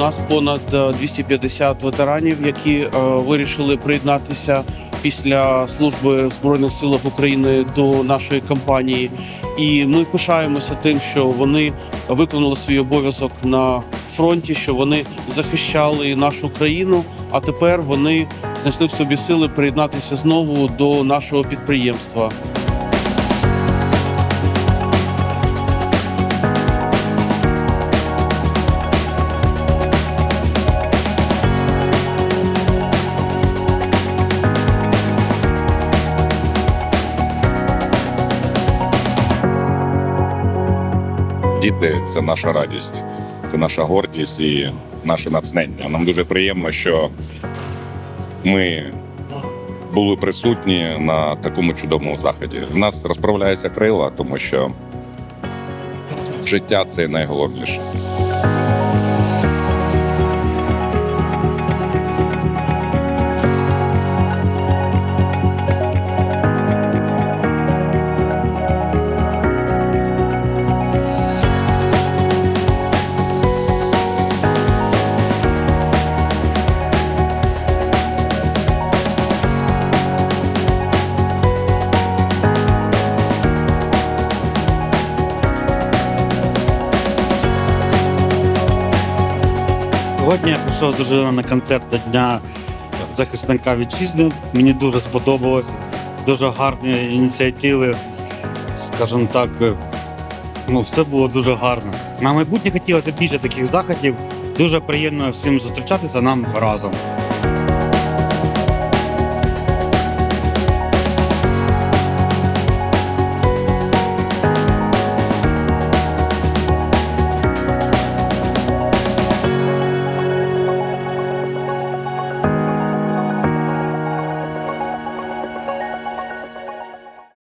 нас понад е, 250 ветеранів, які е, вирішили приєднатися після служби в Збройних силах України до нашої компанії. І ми пишаємося тим, що вони виконали свій обов'язок на фронті, що вони захищали нашу країну. А тепер вони знайшли в собі сили приєднатися знову до нашого підприємства. Діти це наша радість, це наша гордість і наше натхнення. Нам дуже приємно, що ми були присутні на такому чудовому заході. У нас розправляються крила, тому що життя це найголовніше. Сьогодні я прийшов з дружиною на концерт до Дня захисника вітчизни. Мені дуже сподобалось. Дуже гарні ініціативи. Скажімо так, е, ну, все було дуже гарно. На майбутнє хотілося більше таких заходів. Дуже приємно всім зустрічатися нам разом.